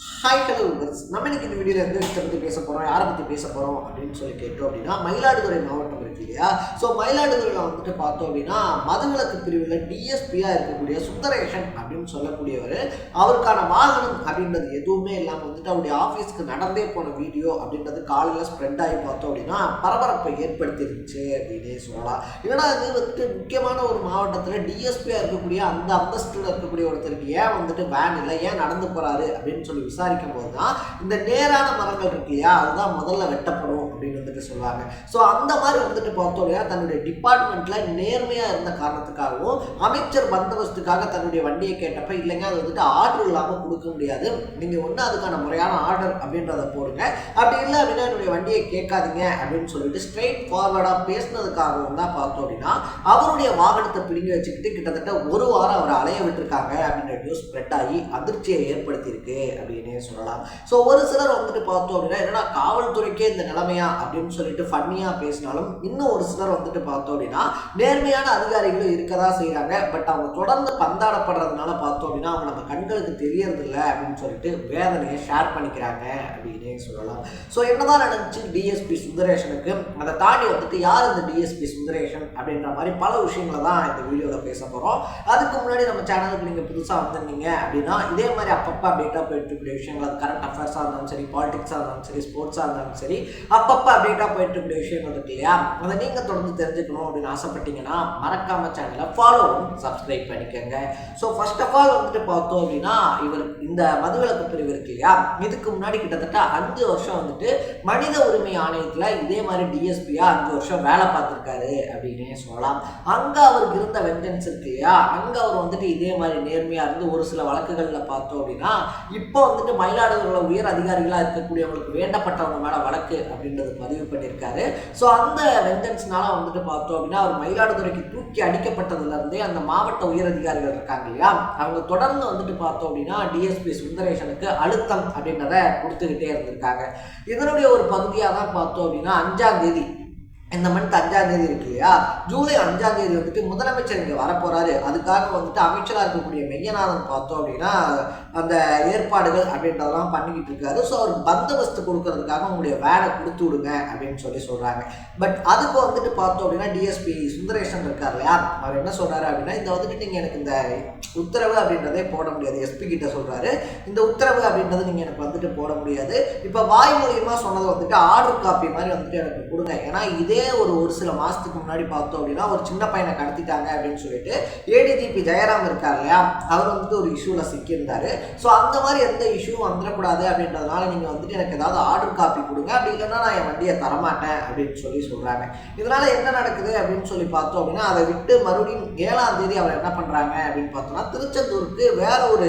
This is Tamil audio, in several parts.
ஹாய் ஹலோ நம்ம இன்னைக்கு இந்த வீடியோல இருந்து போகிறோம் யாரை பற்றி பேச போகிறோம் அப்படின்னு சொல்லி கேட்டோம் அப்படின்னா மயிலாடுதுறை மாவட்டம் இருக்கு இல்லையா? ஸோ மயிலாடுதுறையில் வந்துட்டு பார்த்தோம் அப்படின்னா மதுவிலக்கு பிரிவில் டிஎஸ்பியாக இருக்கக்கூடிய சுந்தரேஷன் அப்படின்னு சொல்லக்கூடியவர் அவருக்கான வாகனம் அப்படின்றது எதுவுமே இல்லாமல் வந்துட்டு அவருடைய ஆஃபீஸ்க்கு நடந்தே போன வீடியோ அப்படின்றது காலையில் ஸ்ப்ரெட் ஆகி பார்த்தோம் அப்படின்னா பரபரப்பை ஏற்படுத்திருந்துச்சு அப்படின்னே சொல்லலாம். ஏன்னா அது வந்துட்டு முக்கியமான ஒரு மாவட்டத்தில் டிஎஸ்பியாக இருக்கக்கூடிய அந்த அந்தஸ்தில் இருக்கக்கூடிய ஒருத்தருக்கு ஏன் வந்துட்டு வேன் இல்லை ஏன் நடந்து போகிறாரு அப்படின்னு சொல்லி விசாரிக்கும் போது தான் இந்த நேரான மரங்கள் இருக்கு இல்லையா? அதுதான் முதல்ல வெட்டப்படும் அப்படின்னு வந்துட்டு சொல்லுவாங்க. ஸோ அந்த மாதிரி வந்துட்டு பார்த்தோம் இல்லையா தன்னுடைய டிபார்ட்மெண்ட்டில் நேர்மையாக இருந்த காரணத்துக்காகவும் அமைச்சர் பந்தோபஸ்துக்காக தன்னுடைய வண்டியை கேட்டப்ப இல்லைங்க அது வந்துட்டு ஆர்டர் இல்லாமல் கொடுக்க முடியாது. நீங்கள் ஒன்று அதுக்கான முறையான ஆர்டர் அப்படின்றத போடுங்க. அப்படி இல்லை அப்படின்னா என்னுடைய வண்டியை கேட்காதீங்க அப்படின்னு சொல்லிட்டு ஸ்ட்ரெயிட் ஃபார்வர்டாக பேசினதுக்காகவும் தான் பார்த்தோம் அப்படின்னா அவருடைய வாகனத்தை பிடிங்கி வச்சுக்கிட்டு கிட்டத்தட்ட ஒரு வாரம் அவரை அலைய விட்டுருக்காங்க அப்படின்ற நியூஸ் ஸ்ப்ரெட் ஆகி அதிர்ச்சியை ஏற்படுத்தியிருக்கு அப்படின்னே சொல்லலாம். ஸோ ஒரு சிலர் வந்துட்டு பார்த்தோம் அப்படின்னா என்னடா காவல்துறைக்கே இந்த நிலைமையா அப்படின்னு சொல்லிட்டு ஃபன்னியாக பேசினாலும் இன்னும் ஒரு சிலர் வந்துட்டு பார்த்தோம் அப்படின்னா நேர்மையான அதிகாரிகளும் இருக்க தான் செய்கிறாங்க பட் அவங்க தொடர்ந்து பந்தாடப்படுறதுனால பார்த்தோம் அப்படின்னா அவங்க நம்ம கண்களுக்கு தெரியறது இல்லை அப்படின்னு சொல்லிட்டு வேதனையை ஷேர் பண்ணிக்கிறாங்க அப்படின்னு சொல்லலாம். ஸோ என்னதான் நடந்துச்சு டிஎஸ்பி சுந்தரேஷனுக்கு? அதை தாண்டி வந்துட்டு யார் இந்த டிஎஸ்பி சுந்தரேஷன் அப்படின்ற மாதிரி பல விஷயங்களை தான் இந்த வீடியோவில் பேச போகிறோம் அதுக்கு முன்னாடி நம்ம சேனலுக்கு நீங்கள் புதுசாக வந்திருந்தீங்க அப்படின்னா இதே மாதிரி அப்பப்போ அப்டேட்டாக போயிட்டு இருக்கிற விஷயங்கள் அது கரண்ட் அஃபேர்ஸாக இருந்தாலும் சரி பாலிடிக்ஸாக இருந்தாலும் சரி ஸ்போர்ட்ஸாக இருந்தாலும் சரி அப்பப்போ அப்டேட்டாக போயிட்டு இருக்கக்கூடிய விஷயம் இருக்கு இல்லையா? அதை நீங்கள் தொடர்ந்து தெரிஞ்சுக்கணும் அப்படின்னு ஆசைப்பட்டீங்கன்னா மறக்காம சேனலை ஃபாலோ சப்ஸ்கிரைப் பண்ணிக்கோங்க. ஸோ ஃபர்ஸ்ட் ஆஃப் ஆல் வந்துட்டு பார்த்தோம் அப்படின்னா இவர் இந்த மதுவிலக்கு பிரிவு இருக்கு இல்லையா? இதுக்கு முன்னாடி கிட்டத்தட்ட அஞ்சு வருஷம் வந்துட்டு மனித உரிமை ஆணையத்தில் இதே மாதிரி டிஎஸ்பியா அஞ்சு வருஷம் வேலை பார்த்துருக்காரு அப்படின்னே சொல்லலாம். அங்கே அவருக்கு இருந்த வெஞ்சன்ஸ் இருக்கு இல்லையா? அங்கே அவர் வந்துட்டு இதே மாதிரி நேர்மையாக இருந்து ஒரு சில வழக்குகளில் பார்த்தோம் அப்படின்னா இப்போ வந்துட்டு மயிலாடுதுறையில் உயர் அதிகாரிகளாக இருக்கக்கூடியவங்களுக்கு வேண்டப்பட்டவங்க மேலே வழக்கு அப்படின்றது பதிவு பண்ணியிருக்காரு. ஸோ அந்த வெஞ்சன்ஸ்னால வந்துட்டு பார்த்தோம் அப்படின்னா அவர் மயிலாடுதுறைக்கு தூக்கி அடிக்கப்பட்டதுலேருந்தே அந்த மாவட்ட உயர் அதிகாரிகள் இருக்காங்க இல்லையா? அவங்க தொடர்ந்து வந்துட்டு பார்த்தோம் அப்படின்னா டிஎஸ்பி சுந்தரேஷனுக்கு அழுத்தம் அப்படின்றத கொடுத்துக்கிட்டே இருந்திருக்காங்க. இதனுடைய ஒரு பகுதியாக தான் பார்த்தோம் அப்படின்னா அஞ்சாம் தேதி இந்த மந்த் அஞ்சாம் தேதி இருக்கு இல்லையா? ஜூலை அஞ்சாம் தேதி வந்துட்டு முதலமைச்சர் இங்கே வரப்போறாரு. அதுக்காக வந்துட்டு அமைச்சராக இருக்கக்கூடிய மெய்யநாதன் பார்த்தோம் அப்படின்னா அந்த ஏற்பாடுகள் அப்படின்றதெல்லாம் பண்ணிக்கிட்டு இருக்காரு. ஸோ அவருக்கு பந்தோபஸ்து கொடுக்கறதுக்காக உங்களுடைய வேலை கொடுத்து விடுங்க அப்படின்னு சொல்லி சொல்றாங்க. பட் அதுக்கு வந்துட்டு பார்த்தோம் அப்படின்னா டிஎஸ்பி சுந்தரேஷன் இருக்கார் இல்லையா அவர் என்ன சொல்றாரு அப்படின்னா இந்த வந்துட்டு நீங்கள் எனக்கு இந்த உத்தரவு அப்படின்றதே போட முடியாது. எஸ்பி கிட்ட சொல்றாரு இந்த உத்தரவு அப்படின்றது நீங்கள் எனக்கு வந்துட்டு போட முடியாது. இப்போ வாய் மூலியமா சொன்னது வந்துட்டு ஆர்டர் காப்பி மாதிரி வந்துட்டு எனக்கு கொடுங்க. ஏன்னா இதே ஒரு ஒரு சில மாசத்துக்கு முன்னாடி பார்த்தோம் அப்படின்னா ஒரு சின்ன பையனை கடத்திட்டாங்க அப்படின்னு சொல்லிட்டு ஏடிஜிபி ஜெயராம் இருக்கார் இல்லையா? அவர் வந்துட்டு ஒரு இஷ்யூவில் சிக்கியிருந்தாரு. ஸோ அந்த மாதிரி எந்த இஷ்யூவும் வந்துடக்கூடாது அப்படின்றதுனால நீங்கள் வந்துட்டு எனக்கு ஏதாவது ஆர்டர் காப்பி கொடுங்க. அப்படி இல்லைன்னா நான் என் வண்டியை தரமாட்டேன் அப்படின்னு சொல்லி சொல்கிறாங்க இதனால என்ன நடக்குது அப்படின்னு சொல்லி பார்த்தோம் அப்படின்னா அதை விட்டு மறுபடியும் ஏழாம் தேதி அவர் என்ன பண்ணுறாங்க அப்படின்னு பார்த்தோம்னா திருச்செந்தூருக்கு வேற ஒரு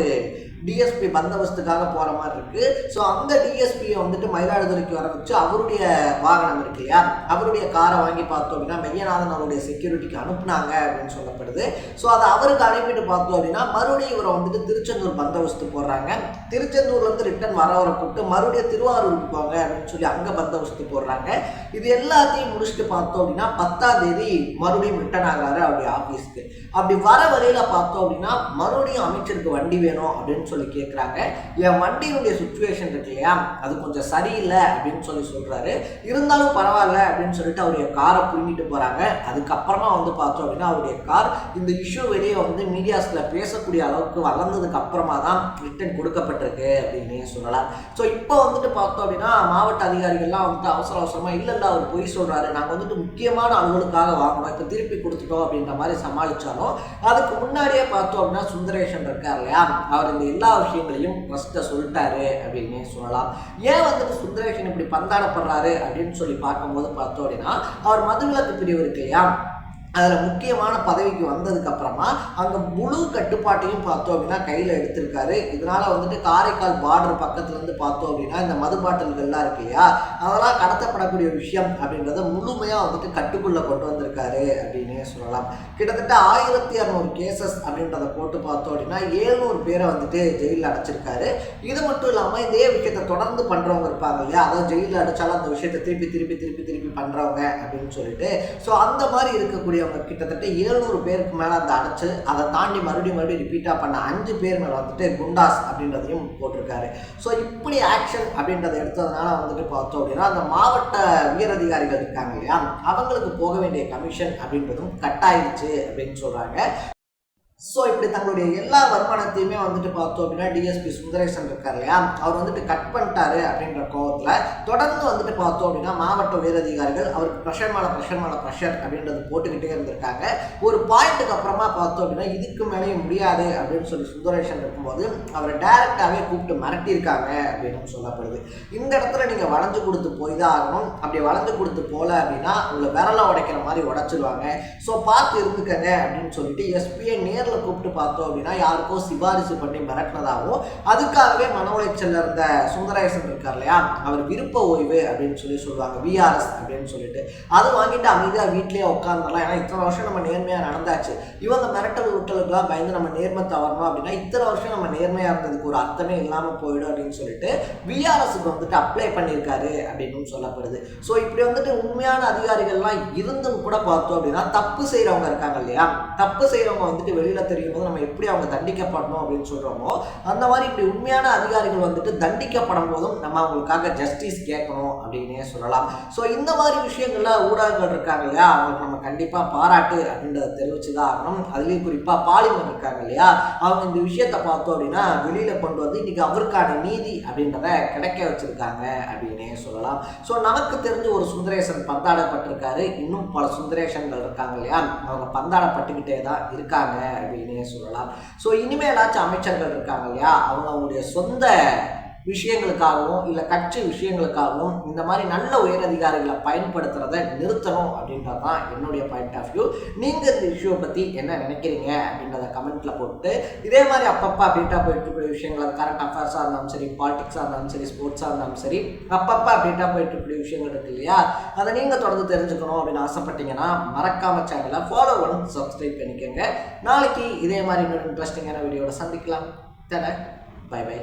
டிஎஸ்பி பந்தோபஸ்துக்காக போகிற மாதிரி இருக்குது ஸோ அந்த டிஎஸ்பியை வந்துட்டு மயிலாடுதுறைக்கு வர வச்சு அவருடைய வாகனம் இருக்கு இல்லையா? அவருடைய காரை வாங்கி பார்த்தோம் அப்படின்னா மெய்யநாதன் அவருடைய செக்யூரிட்டிக்கு அனுப்புனாங்க அப்படின்னு சொல்லப்படுது. ஸோ அதை அவருக்கு அனுப்பிட்டு பார்த்தோம் அப்படின்னா மறுபடியும் இவரை வந்துட்டு திருச்செந்தூர் பந்தோபஸ்து போடுறாங்க. திருச்செந்தூர்லேருந்து ரிட்டன் வரவரை கூப்பிட்டு மறுபடியும் திருவாரூருக்கு போங்க அப்படின்னு சொல்லி அங்கே பந்தோபஸ்து போடுறாங்க. இது எல்லாத்தையும் முடிச்சுட்டு பார்த்தோம் அப்படின்னா பத்தாம் தேதி மறுபடியும் ரிட்டன் ஆகிறாரு அவருடைய ஆஃபீஸ்க்கு அப்படி வர வழியில் பார்த்தோம் அப்படின்னா மறுபடியும் அமைச்சருக்கு வண்டி வேணும் அப்படின்னு சொல்லி கேட்குறாங்க என் வண்டியினுடைய சுச்சுவேஷன் இருக்கு இல்லையா? அது கொஞ்சம் சரியில்லை அப்படின்னு சொல்லி சொல்கிறாரு இருந்தாலும் பரவாயில்ல அப்படின்னு சொல்லிட்டு அவருடைய காரை புரிஞ்சிட்டு போகிறாங்க அதுக்கப்புறமா வந்து பார்த்தோம் அப்படின்னா அவருடைய கார் இந்த இஷ்யூ வெளியே வந்து மீடியாஸில் பேசக்கூடிய அளவுக்கு வளர்ந்ததுக்கு அப்புறமா தான் ரிட்டன் கொடுக்கப்பட்டிருக்கு அப்படின்னு சொல்லலாம். ஸோ இப்போ வந்துட்டு பார்த்தோம் அப்படின்னா மாவட்ட அதிகாரிகள்லாம் வந்துட்டு அவசர அவசரமாக இல்லை இல்லை அவர் பொய் சொல்கிறாரு நாங்கள் வந்துட்டு முக்கியமான அலுவலுக்காக வாங்கணும். இப்போ திருப்பி கொடுத்துட்டோம் அப்படின்ற மாதிரி சமாளித்தாலும் அதுக்கு முன்னாடியே பார்த்தோம் அப்படின்னா சுந்தரேஷன் இருக்கார் இல்லையா? அவர் இந்த எல்லா விஷயங்களையும் ஃபஸ்ட்டை சொல்லிட்டாரு அப்படின்னு சொல்லலாம். ஏன் வந்துட்டு சுந்தரேஷன் இப்படி பந்தாடப்படுறாரு அப்படின்னு சொல்லி பார்க்கும்போது பார்த்தோம் அப்படின்னா அவர் மதுவிலக்கு பிரிவு இருக்கு இல்லையா? அதில் முக்கியமான பதவிக்கு வந்ததுக்கப்புறமா அங்கே முழு கட்டுப்பாட்டையும் பார்த்தோம் அப்படின்னா கையில் எடுத்திருக்காரு. இதனால் வந்துட்டு காரைக்கால் பார்டர் பக்கத்துலேருந்து பார்த்தோம் அப்படின்னா இந்த மது பாட்டில்கள்லாம் இருக்கு இல்லையா? அதெல்லாம் கடத்தப்படக்கூடிய விஷயம் அப்படின்றத முழுமையாக வந்துட்டு கட்டுக்குள்ளே கொண்டு வந்திருக்காரு அப்படின்னு சொல்லலாம். கிட்டத்தட்ட ஆயிரத்தி இரநூறு கேசஸ் அப்படின்றத போட்டு பார்த்தோம் அப்படின்னா ஏழ்நூறு பேரை வந்துட்டு ஜெயிலில் அடைச்சிருக்காரு. இது மட்டும் இல்லாமல் இதே விஷயத்தை தொடர்ந்து பண்ணுறவங்க இருப்பாங்க இல்லையா? அதாவது ஜெயிலில் அடைச்சாலும் அந்த விஷயத்தை திருப்பி திருப்பி திருப்பி திருப்பி பண்ணுறவங்க அப்படின்னு சொல்லிட்டு. ஸோ அந்த மாதிரி இருக்கக்கூடியவங்க கிட்டத்தட்ட ஏழ்நூறு பேருக்கு மேலே அதை அடைச்சு அதை தாண்டி மறுபடியும் மறுபடியும் ரிப்பீட்டாக பண்ண அஞ்சு பேர் மேலே வந்துட்டு குண்டாஸ் அப்படின்றதையும் போட்டிருக்காரு. ஸோ இப்படி ஆக்ஷன் அப்படின்றத எடுத்ததுனால வந்துட்டு பார்த்தோம் அப்படின்னா அந்த மாவட்ட உயரதிகாரிகள் இருக்காங்க இல்லையா? அவங்களுக்கு போக வேண்டிய கமிஷன் அப்படின்றதும் கட் ஆயிடுச்சு அப்படின்னு சொல்கிறாங்க ஸோ இப்படி தங்களுடைய எல்லா வருமானத்தையுமே வந்துட்டு பார்த்தோம் அப்படின்னா டிஎஸ்பி சுந்தரேசன் இருக்கார் இல்லையா? அவர் வந்துட்டு கட் பண்ணிட்டாரு அப்படின்ற கோவத்தில் தொடர்ந்து வந்துட்டு பார்த்தோம் அப்படின்னா மாவட்ட உயரதிகாரிகள் அவருக்கு ப்ரெஷர் மேலே ப்ரெஷர் மேலே ப்ரெஷர் அப்படின்றது போட்டுக்கிட்டே இருந்திருக்காங்க. ஒரு பாயிண்ட்டுக்கு அப்புறமா பார்த்தோம் அப்படின்னா இதுக்கு மேலேயும் முடியாது அப்படின்னு சொல்லி சுந்தரேசன் இருக்கும்போது அவரை டைரெக்டாகவே கூப்பிட்டு மிரட்டியிருக்காங்க அப்படின்னு சொல்லப்படுது. இந்த இடத்துல நீங்கள் வளைஞ்சு கொடுத்து போய் தான் ஆகணும். அப்படி வளைஞ்சு கொடுத்து போகல அப்படின்னா உங்களை விரலை உடைக்கிற மாதிரி உடைச்சிருவாங்க. ஸோ பார்த்து இருந்துக்கங்க அப்படின்னு சொல்லிட்டு எஸ்பியை நேரில் கூப்பிட்டு பார்த்தோம் அப்படின்னா யாருக்கோ சிபாரிசு பண்ணி மிரட்டினதாகவும் அதுக்காகவே மன உளைச்சல் இருந்த சுந்தரேசன் இருக்கார் இல்லையா? அவர் விருப்ப ஓய்வு அப்படின்னு சொல்லி சொல்லுவாங்க. விஆர்எஸ் அப்படின்னு சொல்லிட்டு. அது வாங்கிட்டு அமைதியாக வீட்லேயே உட்காந்துடலாம் ஏன்னா இத்தனை வருஷம் நம்ம நேர்மையாக நடந்தாச்சு. இவங்க மிரட்டல் விட்டலுக்குலாம் பயந்து நம்ம நேர்மை தவறணும் அப்படின்னா இத்தனை வருஷம் நம்ம நேர்மையாக இருந்ததுக்கு ஒரு அர்த்தமே இல்லாமல் போயிடும் அப்படின்னு சொல்லிட்டு விஆர்எஸ்க்கு வந்துட்டு அப்ளை பண்ணியிருக்காரு அப்படின்னு சொல்லப்படுது. ஸோ இப்படி வந்துட்டு உண்மையான அதிகாரிகள்லாம் இருந்தும் கூட பார்த்தோம் அப்படின்னா தப்பு செய்கிறவங்க இருக்காங்க இல்லையா? தப்பு செய்கிறவங்க வந்துட்டு வெளியில் வெளியில் தெரியும் போது நம்ம எப்படி அவங்க தண்டிக்கப்படணும் அப்படின்னு சொல்கிறோமோ அந்த மாதிரி இப்படி உண்மையான அதிகாரிகள் வந்துட்டு தண்டிக்கப்படும் போதும் நம்ம அவங்களுக்காக ஜஸ்டிஸ் கேட்கணும் அப்படின்னே சொல்லலாம். ஸோ இந்த மாதிரி விஷயங்கள்ல ஊடகங்கள் இருக்காங்க இல்லையா? அவங்களுக்கு நம்ம கண்டிப்பாக பாராட்டு அப்படின்றத தெரிவிச்சு தான் ஆகணும். அதுலேயும் குறிப்பாக பாலிமர் இருக்காங்க இல்லையா? அவங்க இந்த விஷயத்தை பார்த்தோம் அப்படின்னா வெளியில் கொண்டு வந்து இன்னைக்கு அவருக்கான நீதி அப்படின்றத கிடைக்க வச்சிருக்காங்க அப்படின்னே சொல்லலாம். ஸோ நமக்கு தெரிஞ்ச ஒரு சுந்தரேசன் பந்தாடப்பட்டிருக்காரு. இன்னும் பல சுந்தரேசன்கள் இருக்காங்க இல்லையா? அவங்க பந்தாடப்பட்டுக்கிட்டே தான் இருக்காங்க அப்படின்னே சொல்லலாம். ஸோ இனிமேலாச்சும் அமைச்சர்கள் இருக்காங்க இல்லையா? அவங்க அவங்களுடைய சொந்த விஷயங்களுக்காகவும் இல்லை கட்சி விஷயங்களுக்காகவும் இந்த மாதிரி நல்ல உயரதிகாரிகளை பயன்படுத்துறத நிறுத்தணும் அப்படின்றது தான் என்னுடைய பாயிண்ட் ஆஃப் வியூ நீங்கள் இந்த இஷ்யூவை பற்றி என்ன நினைக்கிறீங்க அப்படின்றத கமெண்ட்டில் போட்டு இதே மாதிரி அப்பப்போ அப்டேட்டாக போயிட்டு இருக்கிற விஷயங்கள் அது கரண்ட் அஃபேர்ஸாக இருந்தாலும் சரி பாலிடிக்ஸாக இருந்தாலும் சரி ஸ்போர்ட்ஸாக இருந்தாலும் சரி அப்பப்போ அப்டேட்டாக போயிட்டு இருக்கிற விஷயங்கள் இருக்கு இல்லையா? அதை நீங்கள் தொடர்ந்து தெரிஞ்சுக்கணும் அப்படின்னு ஆசைப்பட்டீங்கன்னா மறக்காம சேனலை ஃபாலோ பண்ணி சப்ஸ்கிரைப் பண்ணிக்கோங்க. நாளைக்கு இதே மாதிரி இன்னொரு இன்ட்ரெஸ்டிங்கான வீடியோட சந்திக்கலாம். தர பை பை